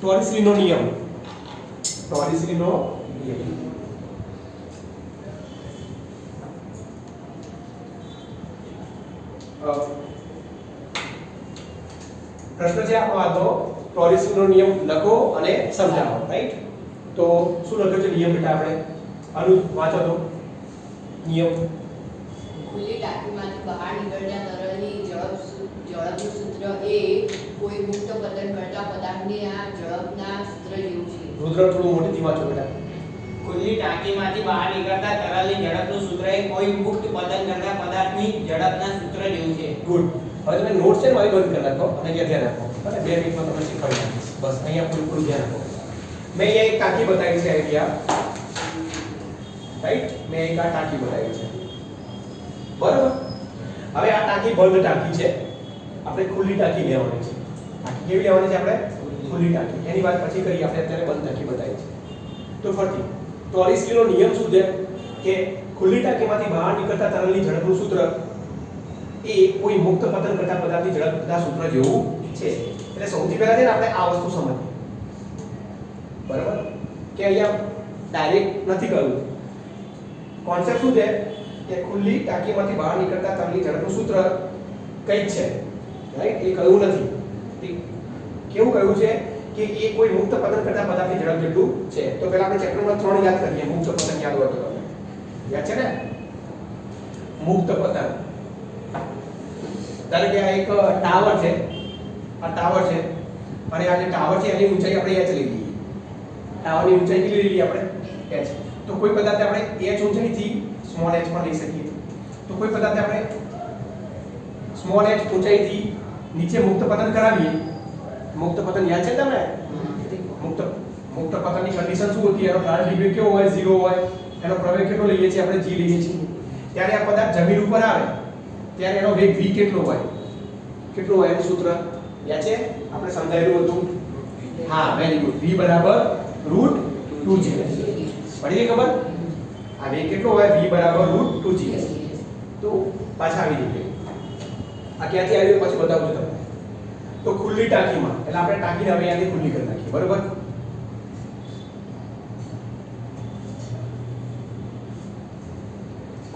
ટોરિસલીનો નિયમ ટોરિસલીનો નિયમ પ્રશ્ન છે આપણો આજનો ટોરિસનો નિયમ લખો અને સમજાવો રાઈટ તો શું લખ્યો છે નિયમ બેટા આપણે અનુ વાંચો તો નિયમ ખુલ્લી ટાંકીમાંથી બહાર નીકળતા તરલની ઝડપ ઝડપનું સૂત્ર એ કોઈ મુક્ત પતન કરતા પદાર્થની આ ઝડપના સૂત્ર જેવું છે. રુદ્ર થોડું મોટેથી વાંચો બેટા ખુલ્લી ટાંકીમાંથી બહાર નીકળતા તરલની ઝડપનું સૂત્ર એ કોઈ મુક્ત પતન કરતા પદાર્થની ઝડપના સૂત્ર જેવું છે. ગુડ. હવે તમે નોટ્સ છે ને મારી બંધ કરી નાખો અને અહીંયા ધ્યાન રાખો અને બે મિનિટમાં તમને શીખવાડી નાખીશ. બસ અહીંયા પૂરું પૂરું ધ્યાન રાખો મેં અહીંયા એક ટાંકી બતાવી છે અહીંયા રાઈટ મેં એક આ ટાંકી બતાવી છે. બરાબર? હવે આ ટાંકી બંધ ટાંકી છે. આપણે ખુલ્લી ટાંકી લેવાની છે. કેવી લેવાની છે આપણે? ખુલ્લી ટાંકી. એની વાત પછી કરી, આપણે અત્યારે બંધ ટાંકી બતાવી છે. તો ફરતી ટોરિસલીનો નિયમ શું છે? કે ખુલ્લી ટાંકીમાંથી બહાર નીકળતા તરલની ઝડપનું સૂત્ર એ કોઈ મુક્ત પતન કરતા પદાર્થની ઝડપના સૂત્ર જેવું છે. એટલે સૌથી પહેલા છે ને આપણે આ વસ્તુ સમજીએ. બરાબર? કે અહીંયા ડાયરેક્ટ નથી કહ્યું. કોન્સેપ્ટ શું છે? કે ખુલ્લી ટાંકીમાંથી બહાર નીકળતા તરલની ઝડપનું સૂત્ર કંઈક છે. રાઈટ એ કહ્યું નથી. કેવું કહ્યું છે કે એ કોઈ મુક્ત પતન કરતા પદાર્થની ઝડપ જેટલું છે. તો પહેલા આપણે ચેપ્ટર નંબર 3 યાદ કરીએ. મુક્ત પતન યાદ હોય તો યાદ છે ને? મુક્ત પતન. ધારો કે આ એક ટાવર છે. આ ટાવર છે. અને આ જે ટાવર છે, એની ઊંચાઈ આપણે h લઈએ. ટાવરની ઊંચાઈ કેટલી લઈએ આપણે? H. તો કોઈ પદાર્થ આપણે h ઊંચાઈથી સ્મોલ h પણ લઈ શકીએ. તો કોઈ પદાર્થ આપણે સ્મોલ h ઊંચાઈથી નીચે મુક્ત પતન કરાવીએ મુક્ત પતન યાદ છે તમને? મુક્ત મુક્ત પતનની કન્ડિશન શું હતી? એનો પ્રારંભિક વેગ કેવો હોય? 0 હોય. એનો પ્રવેગ કેટલો લઈએ છીએ? આપણે g લઈએ છીએ. ત્યારે આ પદાર્થ જમીન ઉપર આવે. ત્યારે એનો વેગ v કેટલો હોય? કેટલો હોય એનું સૂત્ર? યાદ છે? આપણે સમજાયેલું હતું? હા વેરી ગુડ v બરાબર રૂટ 2g પડી ગઈ ખબર? આ વેગ કેટલો હોય? v બરાબર રૂટ 2g તો પાછા આવી જઈએ. આ ક્યાંથી આવ્યું? પછી બતાવું છું તમને. તો ખુલ્લી ટાંકીમાં. એટલે આપણે ટાંકીને હવે અહીંયાથી ખુલ્લી કરી નાખીએ. બરોબર?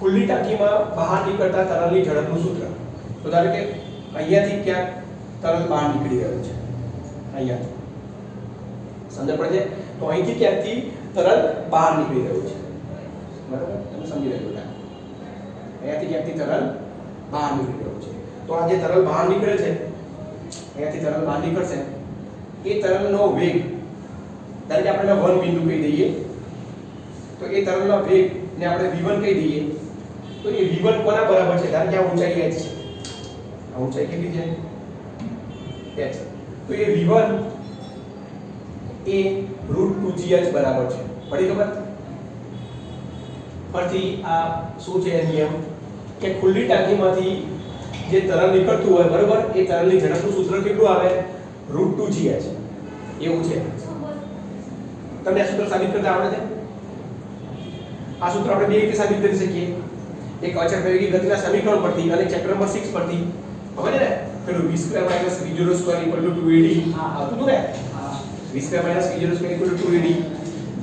ખુલ્લી ટાંકીમાં બહાર નીકળતા તરલની ઝડપનું સૂત્ર. તો ધારો કે અહીંયાથી ક્યાંક તરલ બહાર નીકળી રહ્યું છે. અહીંયા. સમજ પડે છે? તો અહીંથી ક્યાંકથી તરલ બહાર નીકળી રહ્યું છે. બરાબર? તમે સમજી લેજો બેટા અહીંયાથી ક્યાંકથી તરલ બહાર નીકળી રહ્યું છે. તો આ જે તરલ બહાર નીકળે છે અહીંયાથી તરલ બહાર નીકળશે. એ તરલનો વેગ, ધારો કે આપણે વન બિંદુ કહી દઈએ, તો એ તરલનો વેગ ને આપણે v1 કહી દઈએ. તો એ v1 કોના બરાબર છે? ધારો કે આ ઊંચાઈ h છે. આ ઊંચાઈ કેટલી છે? H. તો એ v1 એ √2gh બરાબર છે. પડી ખબર? પરથી આ શું છે નિયમ કે ખુલ્લી ટાંકીમાંથી જે તરલ નીકળતું હોય, બરોબર? એ તરલની ઝડપનું સૂત્ર કેટલું આવે? રૂટ ટુ જી એચ એવું છે. તમને આ સૂત્ર સાબિત કરતા આવડે છે? આ સૂત્ર આપણે બે રીતે સાબિત કરી શકીએ. એક અચળ પ્રયોગી ગતિના સમીકરણ પરથી અને ચેપ્ટર નંબર 6 પરથી. ખબર ને પેલું v square minus v0 square equal to 2ad આ આવતું હતું ને? V square minus v0 square equal to 2ad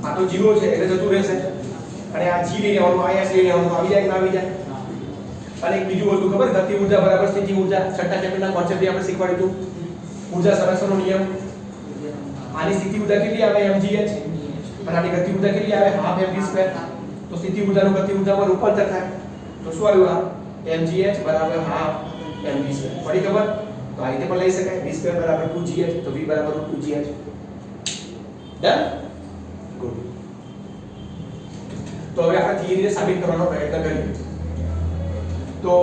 આ તો 0 છે, એટલે જતું રહેશે. અને આ g લઈને આવવાનું, આ s લઈને આવવાનું, આવી જાય કે આવી જાય? અને એક બીજું હતું ખબર, ગતિ ઊર્જા બરાબર સ્થિતિ ઊર્જા છઠ્ઠા ચેપ્ટરના કોન્સેપ્ટ આપણે શીખવાડ્યું હતું. ઊર્જા સંરક્ષણનો નિયમ. આની સ્થિતિ ઊર્જા કેટલી આવે? mgh. અને આની ગતિ ઊર્જા કેટલી આવે? હાફ mv સ્ક્વેર તો સ્થિતિ ઊર્જાનું ગતિ ઊર્જામાં રૂપાંતર થાય. તો શું આવ્યું આ? mgh બરાબર હાફ mv સ્ક્વેર પડી ખબર? તો આ રીતે પણ લઈ શકાય. v સ્ક્વેર બરાબર 2gh તો v બરાબર 2gh ડન ગુડ તો હવે આપણે થિયરીને સાબિત કરવાનો પ્રયત્ન કરીએ. તો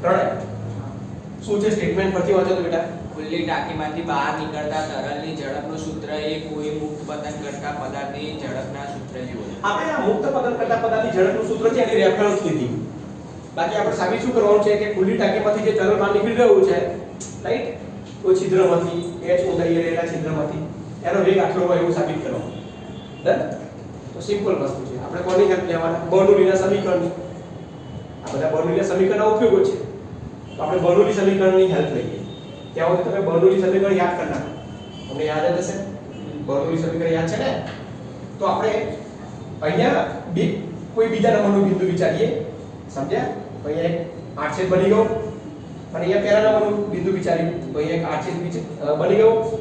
પ્રણય શું છે સ્ટેટમેન્ટ પરથી વાંચો તો બેટા? ખુલ્લી ટાંકીમાંથી બહાર નીકળતા તરલની ઝડપનું સૂત્ર એ કોઈ મુક્ત પતન કરતા પદાર્થની ઝડપના સૂત્ર જેવું છે. આપણે આ મુક્ત પતન કરતા પદાર્થની ઝડપનું સૂત્ર છે એની રેફરન્સ લીધી. બાકી આપણે સાબિત શું કરવાનું છે કે ખુલ્લી ટાંકીમાંથી જે તરલ બહાર નીકળી રહ્યું છે રાઈટ કોઈ છિદ્રમાંથી એચ ઊંડાઈએ રહેલા છિદ્રમાંથી એનો વેગ આટલો હોય એવું સાબિત કરવાનું. ડન તો સિમ્પલ વસ્તુ છે. આપણે કોની હેલ્પ લેવાના? બર્નોલીના સમીકરણ આ બધા બર્નોલીના સમીકરણના ઉપયોગો છે. તો આપણે બર્નોલી સમીકરણની હેલ્પ લઈએ. ત્યાં સુધી તમે બર્નોલી સમીકરણ યાદ કરી નાખો. તમને યાદ હશે? બર્નોલી સમીકરણ યાદ છે ને? તો આપણે અહીંયા બે કોઈ બીજા નંબરનું બિંદુ વિચારીએ. સમજ્યા? તો અહીંયા એક આઠછેદ બની ગયો. અને અહીંયા પહેલા નંબરનું બિંદુ વિચાર્યું. તો અહીંયા એક બીજ- બની ગયો.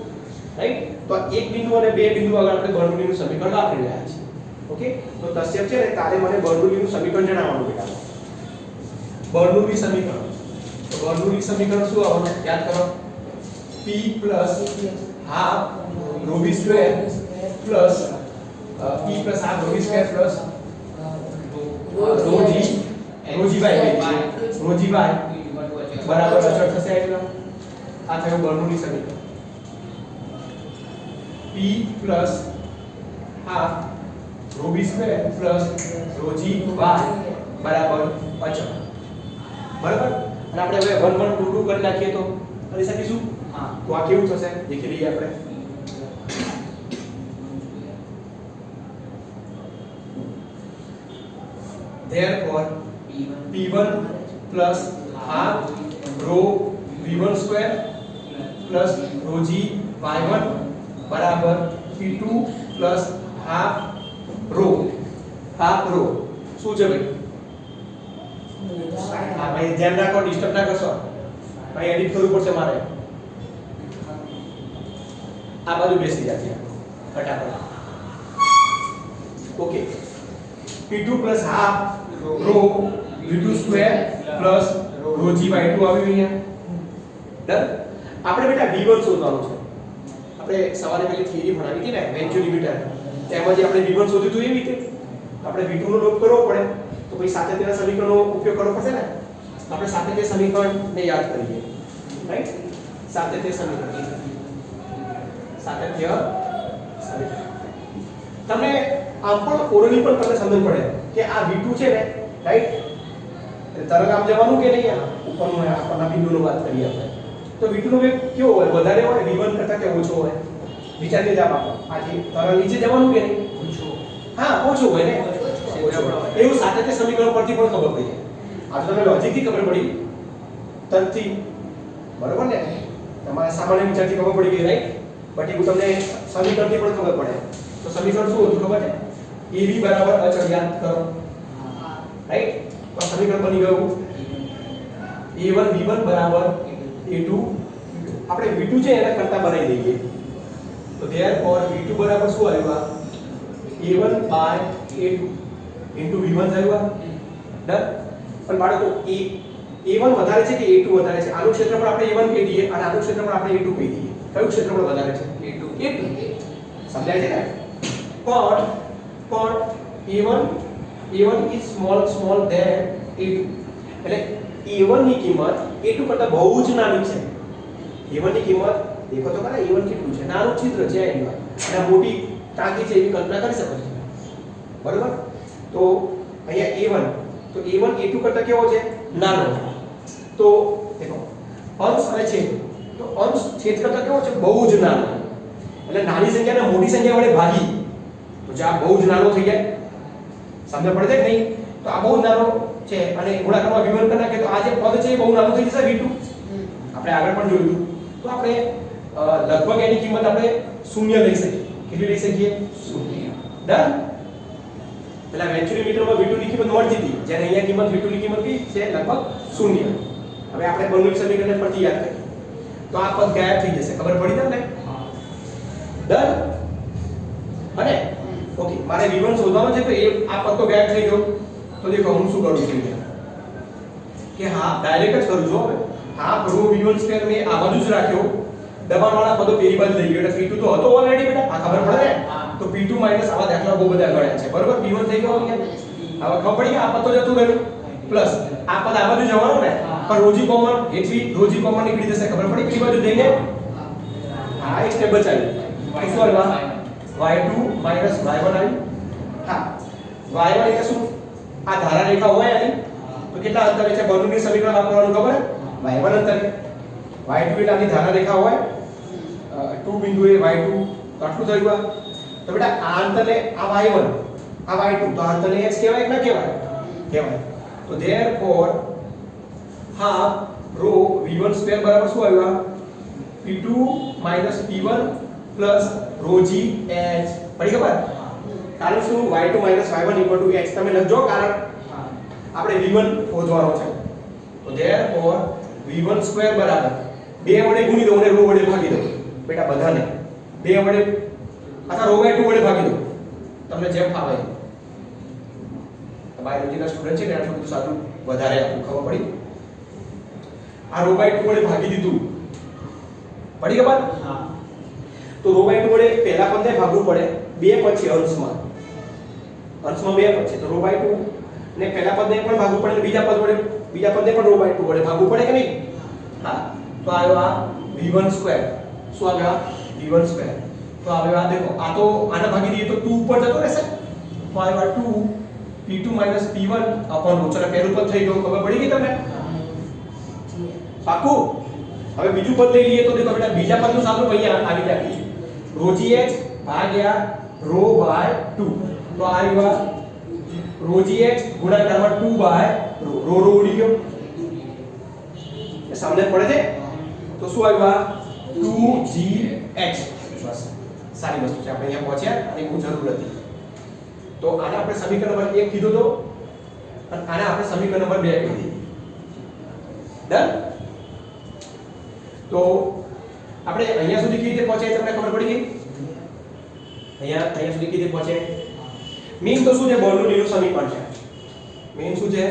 રાઈટ તો એક બિંદુ અને બે બિંદુ આગળ આપણે બર્નોલીનું સમીકરણ વાપરી રહ્યા છીએ. ઓકે તો કશ્યપ છે ને, તારે મને બર્નોલીનું સમીકરણ જણાવવાનું બેટા. બર્નોલી સમીકરણ તો બર્નોલી સમીકરણ શું આવવાનું યાદ કરો p half rho v square plus p plus half rho v square plus rho g rho g by rho g by બરાબર અચળ થશે એટલે આ થયું બર્નોલી સમીકરણ p plus half rho v square plus rho g by બરાબર અચળ બરાબર અને આપણે હવે 1 1 2 2 કરી નાખીએ તો અરે સાહેબ શું હા તો આ કેવું થશે દેખી લઈએ આપણે therefore p1 plus half rho v1 square plus rho g y1 બરાબર p2 plus half rho half rho શું છે ભાઈ હા, ભાઈ, ધ્યાન રાખો ડિસ્ટર્બ ના કરશો. ભાઈ એડિટ કરવું પડશે મારે. આ બાજુ બેસી જશે ફટાફટ. Okay. P2 plus half rho v2 square plus rho g by 2 આવ્યું અહીંયા. ડન આપણે બેટા v1 શોધવાનું છે. આપણે સવારે પેલી થિયરી ભણાવી હતી ને વેન્ચ્યુરી મીટર તેમાંથી આપણે v1 શોધ્યું હતું એ રીતે. આપણે v2 નો લોપ કરવો પડે. તો પછી સાતત્યના સમીકરણનો ઉપયોગ કરવો પડશે ને? આપણે સાતત્ય સમીકરણને યાદ કરીએ. રાઈટ સાતત્ય સમીકરણ. સાતત્ય સમીકરણ. તમને આમ પણ ઓરલી પણ તમને સમજ પડે કે આ v2 છે ને રાઈટ તરંગ આમ જવાનું કે નહીં? ઉપરનું આપણના બિંદુનો વાત કરીએ આપણે. તો v2 નો વેગ કેવો હોય? વધારે હોય v1 કરતા કે ઓછો હોય? વિચારીને જવાબ આપો આ જે તરંગ નીચે જવાનું કે નહીં? હા, ઓછો હોય ને? ઓછો હોય. એવું સાતત્ય સમીકરણ પરથી પણ ખબર પડી જાય. આ તો તમને લોજિકથી ખબર પડી. તર્કથી બરોબર ને? તમારે સામાન્ય વિચારથી ખબર પડી ગઈ રાઈટ બટ એવું તમને સમીકરણથી પણ ખબર પડે. તો સમીકરણ શું હતું ખબર છે? એવી બરાબર અચળ યાદ કરો. રાઈટ તો સમીકરણ બની ગયું. A1 B1 બરાબર A2 આપણે V2 છે એના કરતા બનાવી દઈએ. તો therefore V2 બરાબર શું આવ્યું આ? A1 by A2 into V1 થયું આ ડન પણ બાળકો A A1 વધારે છે કે A2 વધારે છે? આનું ક્ષેત્રફળ આપણે A1 કહી દઈએ અને આનું ક્ષેત્રફળ આપણે A2 કહી દઈએ. કયું ક્ષેત્રફળ વધારે છે? A2 A2 સમજાય છે ને? પણ પણ A1 A1 is small small than A2 એટલે A1 ની કિંમત A2 કરતા બહુ જ નાની છે. A1 ની કિંમત દેખો તો ખરા A1 કેટલું છે? નાનું છિદ્ર છે એની વાત અને આ મોટી ટાંકી છે એવી કલ્પના કરી શકો છો બરોબર? તો અહીંયા A1 તો A1 A2 કરતા કેવો છે? નાનો. તો દેખો, અંશ અને છેદ. તો અંશ છેદ કરતા કેવો છે? બહુ જ નાનો. એટલે નાની સંખ્યાને મોટી સંખ્યા વડે ભાગી. તો આ બહુ જ નાનો થઈ જાય. સમજ પડે છે નહીં? તો આ બહુ નાનો છે અને ગુણાકારમાં v1 કરી નાખીએ તો આ જે પદ છે એ બહુ નાનું થઈ જશે v2 આપણે આગળ પણ જોયું. તો આપણે લગભગ એની કિંમત આપણે શૂન્ય લઈ શકીએ. કેટલી લઈ શકીએ? શૂન્ય. ડન? પેલા વેન્ચુરી મીટરમાં v2 ની કિંમત મળતી હતી. જ્યારે અહીંયા કિંમત v2 ની કિંમત કઈ છે લગભગ શૂન્ય. હવે આપણે બર્નોલી સમીકરણને ફરીથી યાદ કરીએ. તો આ પદ ગાયબ થઈ જશે. ખબર પડી તમને? ડન? અને ઓકે મારે v1 શોધવાનો છે તો એ આ પદ તો ગાયબ થઈ ગયો. તો દેખો હું શું કરું છું કે હા ડાયરેક્ટ જ કરું છું હવે હા રો v1 સ્ક્વેર મેં આ બાજુ જ રાખ્યો. દબાણવાળા પદો પેલી બાજુ લઈ ગયો. એટલે V2 તો હતો ઓલરેડી બેટા. આ ખબર પડે? ને. તો p2 માઇનસ આવા દાખલા બહુ બધા ગણ્યા છે. બરોબર? P1 થઈ ગયો અહીંયા? હવે ખબર પડી કે આ પદ તો જતું રહ્યું પ્લસ આ પદ આ બાજુ જવાનું ને? પણ રોજી કોમન એથી રોજી કોમન નીકળી જશે. ખબર પડી પેલી બાજુ જઈને? હા એક સ્ટેપ બચાવ્યું. શું આવ્યું y2 y1 આવ્યું હા. Y1 એટલે શું? આ ધારા રેખા હોય આની? તો કેટલા અંતરે છે? બર્નોલી સમીકરણ વાપરવાનું ખબર? Y1 અંતરે. Y2 એટલે આની ધારા રેખા હોય? અ, 2 બિંદુએ y2 તો આટલું થયું આ. તો બેટા, આ અંતરને આ y1 આ y2 તો આ અંતરને h કહેવાય કે ન કહેવાય? કહેવાય. તો therefore half row v1 square બરાબર શું આવ્યું આ? p2 p1 plus rho g H પડી ખબર? કારણ શું? y2 y1 equal to x તમે લખજો કારણ. આપણે v1 શોધવાનો છે. તો ધેરફોર v1 સ્ક્વેર બરાબર. બે વડે ગુણી દો અને રો વડે ભાગી દો. બેટા, બધાને. બે વડે અથવા રો બાય 2 વડે ભાગી દો. તમને જેમ ફાવે. બાયોલોજીના સ્ટુડન્ટ છે ને આટલું બધું સારું વધારે આપું ખબર પડી? આ રો બાય 2 વડે ભાગી દીધું. પડી ખબર? હા. તો રો બાય 2 વડે પહેલા પદને ભાગવું પડે બે પછી અંશમાં. અંશમાં બે પદ છે તો રો બાય 2 ને પહેલા પદને પણ ભાગવું પડે બીજા પદ વડે બીજા પદને પણ રો બાય 2 વડે ભાગવું પડે કે નહીં? હા. તો આવ્યો આ v1 સ્ક્વેર શું આવ્યો આ? V1 સ્ક્વેર તો હવે આ દેખો, આ તો આને ભાગી દઈએ તો 2 ઉપર જતો રહેશે. તો આ 2 p2 p1 અપોન રો. ચલો, પહેલું પદ થઈ ગયું, ખબર પડી ગઈ તમને? પાકું? હવે બીજું પદ લઈ લઈએ તો દેખો, બેટા, બીજા પદનું સાદું અહીંયા આવી જાય રોજી h ભાગ્યા રો બાય 2 તો આ આવ્યો રોજી h ગુણાકારમાં 2 બાય રો. રો રો ઉડી ગયો. એ સામે પડે છે? તો શું આવ્યું આ? 2gh બસ. સારી વસ્તુ છે. આપણે અહીંયા પહોંચ્યા અને બહુ જરૂર હતી તો આને આપણે સમીકરણ નંબર 1 કીધું તો? અને આને આપણે સમીકરણ નંબર 2 કહી દીધું. ડન તો આપણે અહીંયા સુધી કેવી રીતે પહોંચ્યા એ તમને ખબર પડી ગઈ? અહીંયા અહીંયા સુધી કેવી રીતે પહોંચ્યા? મીન તો શું છે? બર્નોલીનું સમીકરણ છે. મીન શું છે?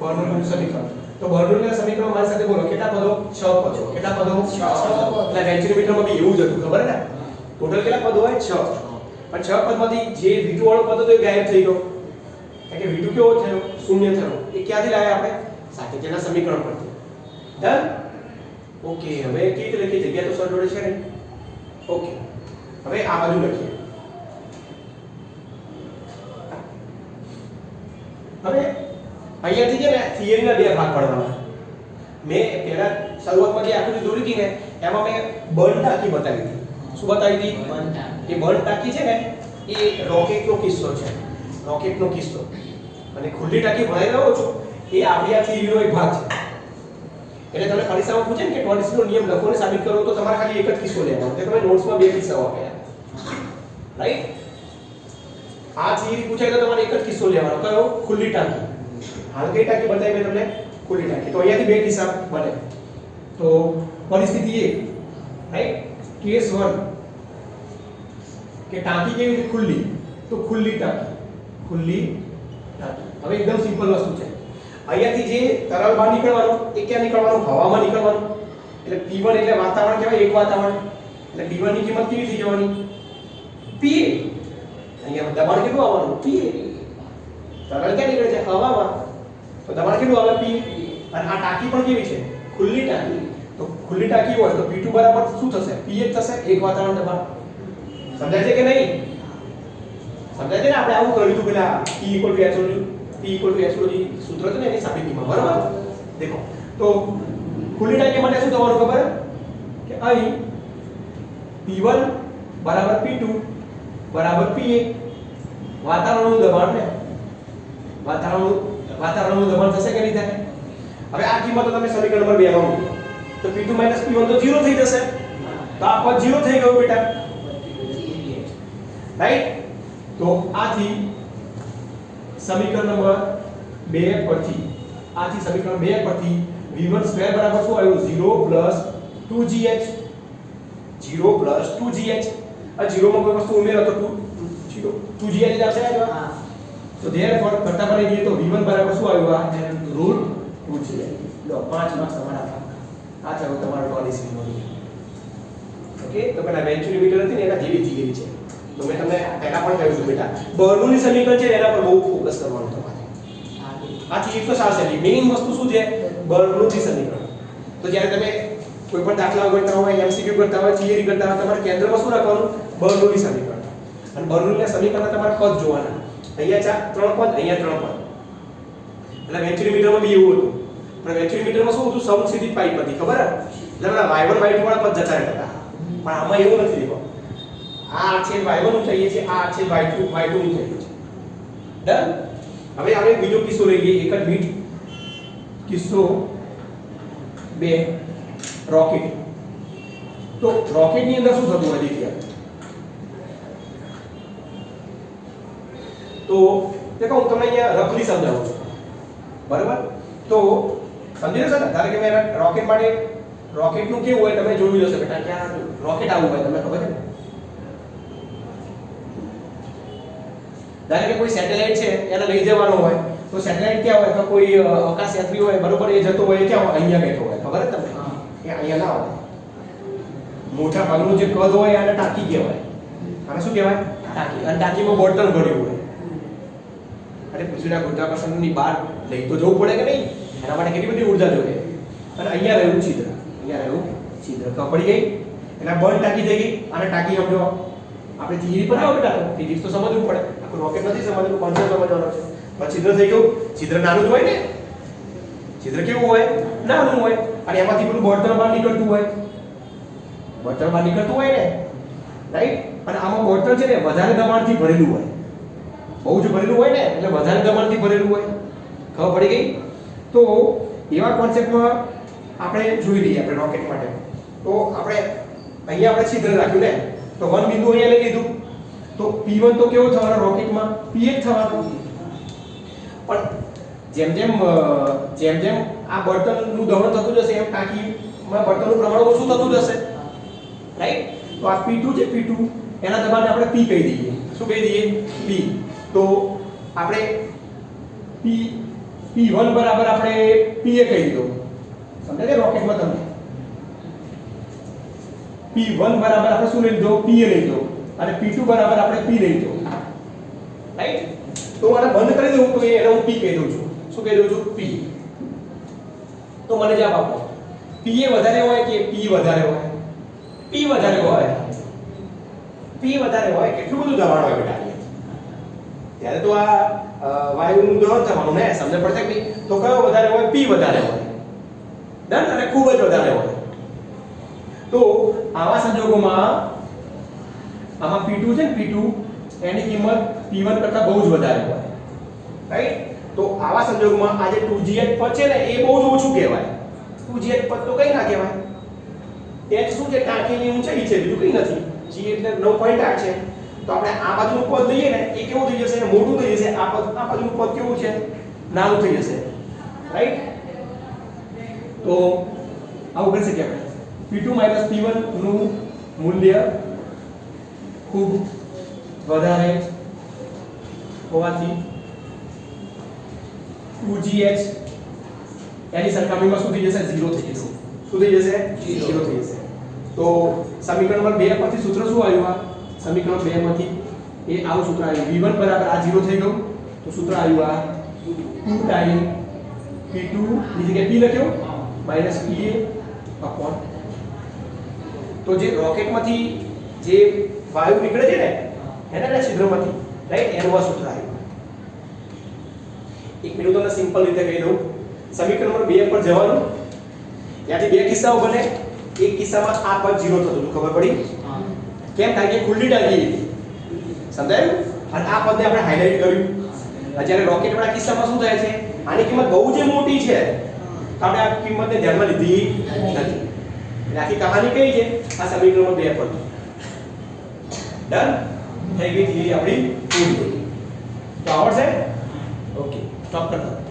બર્નોલીનું સમીકરણ. તો બર્નોલીના સમીકરણ મારી સાથે બોલો. કેટલા પદો? 6 પદો. કેટલા પદો? છ પદો. એટલે વેન્ચુરીમીટરમાં બી એવું જ હતું. ખબર ને? ટોટલ કેટલા પદો હોય? 6 પણ 6 પદમાંથી જે V2 વાળો પદ હતો એ ગાયબ થઈ ગયો. કારણ કે V2 કેવો થયો? શૂન્ય થયો. એ ક્યાંથી લાવ્યા આપણે? સાતત્યના સમીકરણ પરથી. ડન ઓકે હવે કેવી રીતે લખીએ? જગ્યા તો સર જોડે છે ને? ઓકે હવે આ બાજુ લખીએ. હવે અહીંયાથી છે ને થિયરીના બે ભાગ પાડવાના. મેં પહેલા શરૂઆતમાં જે આકૃતિ દોરી હતી ને, એમાં મેં બર્ન આખી બતાવી હતી શું બતાવી હતી? એ બર્ન ટાંકી છે ને, એ રોકેટનો કિસ્સો છે. રોકેટનો કિસ્સો. અને ખુલ્લી ટાંકી ભણાઈ રહ્યો છો, એ આપણી આ થિયરીનો એક ભાગ છે. એટલે તમે પરીક્ષામાં પૂછે ને કે ટોલિસનો નિયમ લખો ને સાબિત કરો તો તમારે ખાલી એક જ કિસ્સો લેવાનો એટલે તમે નોટ્સમાં બે કિસ્સાઓ આપ્યા. રાઈટ આ થિયરી પૂછાય તો તમારે એક જ કિસ્સો લેવાનો. કયો? ખુલ્લી ટાંકી. હાલ કઈ ટાંકી બતાવી મેં તમને? ખુલ્લી ટાંકી. તો અહીંયાથી બે કિસ્સા બને. તો પરિસ્થિતિ એ રાઈટ કેસ 1 કે ટાંકી કેવી રીતે ખુલ્લી? તો ખુલ્લી ટાંકી. ખુલ્લી ટાંકી. હવે એકદમ સિમ્પલ વસ્તુ છે. અહીંયાથી જે તરલ બહાર નીકળવાનું, એ ક્યાં નીકળવાનું? હવામાં નીકળવાનું. એટલે P1 એટલે વાતાવરણ કહેવાય, એક વાતાવરણ. એટલે P1 ની કિંમત કેવી થઈ જવાની? P અહીંયા દબાણ કેટલું આવવાનું? P તરલ ક્યાં નીકળે છે? હવામાં. તો દબાણ કેટલું આવે? P અને આ ટાંકી પણ કેવી છે? ખુલ્લી ટાંકી. તો ખુલ્લી ટાંકી હોય તો P2 બરાબર શું થશે? Ph થશે, એક વાતાવરણ દબાણ. સમજાય છે કે નહીં? સમજાય છે ને? આપણે આવું કર્યું હતું પેલા P equal to H P equal to H સૂત્ર છે ને એની સાબિતીમાં, બરાબર? દેખો, તો ખુલ્લી ટાંકી માટે શું થવાનું ખબર? કે અહીં P1 બરાબર P2 બરાબર Pa વાતાવરણનું દબાણ ને? વાતાવરણનું વાતાવરણનું દબાણ થશે કે નહીં થાય? હવે આ કિંમતો તમે સમીકરણ નંબર 2 માં મૂકો. તો P2 P1 તો 0 થઈ જશે. તો આ પદ 0 થઈ ગયું બેટા. રાઈટ તો આથી સમીકરણ નંબર 2 પરથી આથી સમીકરણ 2 પરથી v1 સ્ક્વેર બરાબર શું આવ્યું? 0 2gh 0 2gh આ 0 માં કોઈ વસ્તુ ઉમેરો તો 2 0 2gh જ આવશે આ જવાબ? તો therefore કરતા બની જઈએ તો v1 બરાબર શું આવ્યું? આ રૂટ 2gh લો 5 માર્ક્સ તમારા આ છે હવે તમારો પોલિસી નો ઓકે તો પેલા વેન્ચુરી મીટર હતી ને એના જેવી થિયરી છે. તો મેં તમને પહેલા પણ કહ્યું હતું, બેટા બર્નોલી સમીકરણ છે એના પર બહુ ફોકસ કરવાનું તમારે. આ એક તો સાર છે મેઇન વસ્તુ શું છે? બર્નોલી સમીકરણ તો જ્યારે તમે કોઈ પણ દાખલા ગણતા હોય એમસીક્યુ કરતા હોય થિયરી કરતા હોય, તમારે કેન્દ્રમાં શું રાખવાનું? બર્નોલી સમીકરણ અને બર્નોલીના સમીકરણ તમારે પદ જોવાના. અહીંયા ચાર ત્રણ પદ, અહીંયા ત્રણ પદ. એટલે વેન્ચુરી મીટરમાં બી એવું હતું. પણ વેન્ચુરી મીટરમાં શું હતું? સમસીધી પાઇપ હતી, ખબર? એટલે પેલા y1 y2 વાળા પદ જતા રહેતા હતા. પણ આમાં એવું નથી આ આર છેદ વાયનું થઈએ છે, આ છે છેદ વાયનું થઈએ છે. ડન હવે આપણે બીજો કિસ્સો લઈ લઈએ, એક જ મિનિટ. કિસ્સો બે, રોકેટ. તો રોકેટની અંદર શું થતું હોય દીધી તો દેખો, હું તમને અહીંયા રફલી સમજાવું છું. બરાબર? તો સમજી લેશો ને ધારો કે મેં રોકેટ માટે, રોકેટનું કેવું હોય તમે જોયું હશે, બેટા કે રોકેટ આવું હોય, તમને ખબર છે ને? ધારો કે કોઈ સેટેલાઇટ છે એને લઈ જવાનો હોય તો સેટેલાઇટ ક્યાં હોય? તો કોઈ અ, અવકાશ યાત્રી હોય બરોબર એ જતો હોય ક્યાં હોય? અહીંયા બેઠો હોય ખબર તમને? એ અહીંયા ના હોય. મોટા ભાગનું જે કદ હોય એને ટાંકી કહેવાય. આને શું કહેવાય? ટાંકી. અને ટાંકીમાં બોટલ ભર્યું હોય. અરે પૃથ્વીના ગુરુત્વાકર્ષણની બહાર લઈ તો જવું પડે કે નહીં? એના માટે કેટલી બધી ઊર્જા જોઈએ? અને અહીંયા રહ્યું છિદ્ર. અહીંયા રહેવું છિદ્ર. તો પડી ગઈ. એના બંધ ટાંકી થઈ ગઈ. અને ટાંકી સમજો. આપણે થિયરી પર આવો બેટા ફિઝિક્સ તો સમજવું પડે. રોકેટ નથી સમજવાનું કોન્સેપ્ટ સમજવાનો છે. પણ છિદ્ર થઈ ગયું. છિદ્ર નાનું જ હોય ને? છિદ્ર કેવું હોય? નાનું હોય. અને એમાંથી પેલું બળતણ બહાર નીકળતું હોય. બળતણ બહાર નીકળતું હોય ને? રાઈટ અને આમાં બળતણ છે ને વધારે દબાણથી ભરેલું હોય. બહુ જ ભરેલું હોય ને? એટલે વધારે દબાણથી ભરેલું હોય. ખબર પડી ગઈ? તો એવા કોન્સેપ્ટમાં આપણે જોઈ લઈએ આપણે રોકેટ માટે. તો આપણે અહીંયા આપણે છિદ્ર રાખ્યું ને? તો વન બિંદુ અહીંયા લઈ લીધું. તો P1 તો કેવો થવાનો? રોકેટમાં P1 થવાનો. પણ જેમ જેમ જેમ જેમ આ બળતણનું દહન થતું જશે, એમ ટાંકીમાં બળતણનું પ્રમાણ ઓછું થતું જશે. રાઈટ તો આ P2 છે P2 એના દબાણને આપણે P કહી દઈએ. શું કહી દઈએ? P. તો આપણે P P1 બરાબર આપણે PA કહી દીધો સમજે કે રોકેટમાં તમને? P1 બરાબર આપણે શું લઈ લીધો? PA લઈ લીધો. અને P2 બરાબર આપણે P લઈ તો રાઈટ તો મને બંધ કરી દઉં, તો એને હું P કહી દઉં છું. શું કહી દઉં છું? P. તો મને જવાબ આપો. PA વધારે હોય કે P વધારે હોય? P વધારે હોય. P વધારે હોય, કેટલું બધું દબાણ હોય બેટા ત્યારે તો આ વાયુનું દહન થવાનું ને સમજ પડશે કે નહીં? તો કયો વધારે હોય? P વધારે હોય. ડન અને ખૂબ જ વધારે હોય. તો આવા સંજોગોમાં આમાં P2 છે ને P2 એની કિંમત P1 કરતા બહુ જ વધારે હોય. રાઈટ તો આવા સંજોગોમાં આ જે 2gh પદ છે ને, એ બહુ જ ઓછું કહેવાય. 2gh પદ તો કઈ ના કહેવાય. H શું છે? ટાંકીની ઊંચાઈ છે, બીજું કંઈ નથી. G એટલે 9.8 છે. તો આપણે આ બાજુનું પદ લઈએ ને, એ કેવું થઈ જશે? મોટું થઈ જશે. આ પદ, આ બાજુનું પદ કેવું છે? નાનું થઈ જશે. રાઈટ તો આવું કરી શકીએ આપણે. P2 P1 નું મૂલ્ય ખૂબ વધારે હોવાથી 2gh એની સરખામણીમાં શું થઈ જશે? 0 થઈ જશે. શું થઈ જશે? 0 થઈ જશે. તો સમીકરણ નંબર 2 પરથી સૂત્ર શું આવ્યું આ? સમીકરણ 2 માંથી એ આવું સૂત્ર આવ્યું. v1 બરાબર આ 0 થઈ ગયું. તો સૂત્ર આવ્યું આ 2 ટાઈમ p2 ની જગ્યાએ p લખ્યો. Minus pa upon. તો જે રોકેટમાંથી જે વાયુ નીકળે છે ને એના ને છિદ્રમાંથી રાઈટ એનું આ સૂત્ર આવ્યું. એક મિનિટ તમને સિમ્પલ રીતે કહી દઉં. સમીકરણ નંબર 2 પર જવાનું. ત્યાંથી બે કિસ્સાઓ બને. એક કિસ્સામાં આ પદ 0 થતું હતું ખબર પડી? કેમ? કારણ કે ખુલ્લી ટાંકી હતી. સમજાયું? અને આ પદને આપણે હાઇલાઇટ કર્યું. અત્યારે રોકેટ વાળા કિસ્સામાં શું થાય છે? આની કિંમત બહુ જે મોટી છે. તો આપણે આ કિંમતને ધ્યાનમાં લીધી નથી. એટલે આખી કહાની કઈ છે? આ સમીકરણમાં બે પદ ડન થઈ ગઈ થિયરી આપણી પૂરી તો આવડશે? ઓકે સ્ટોપ કરી દો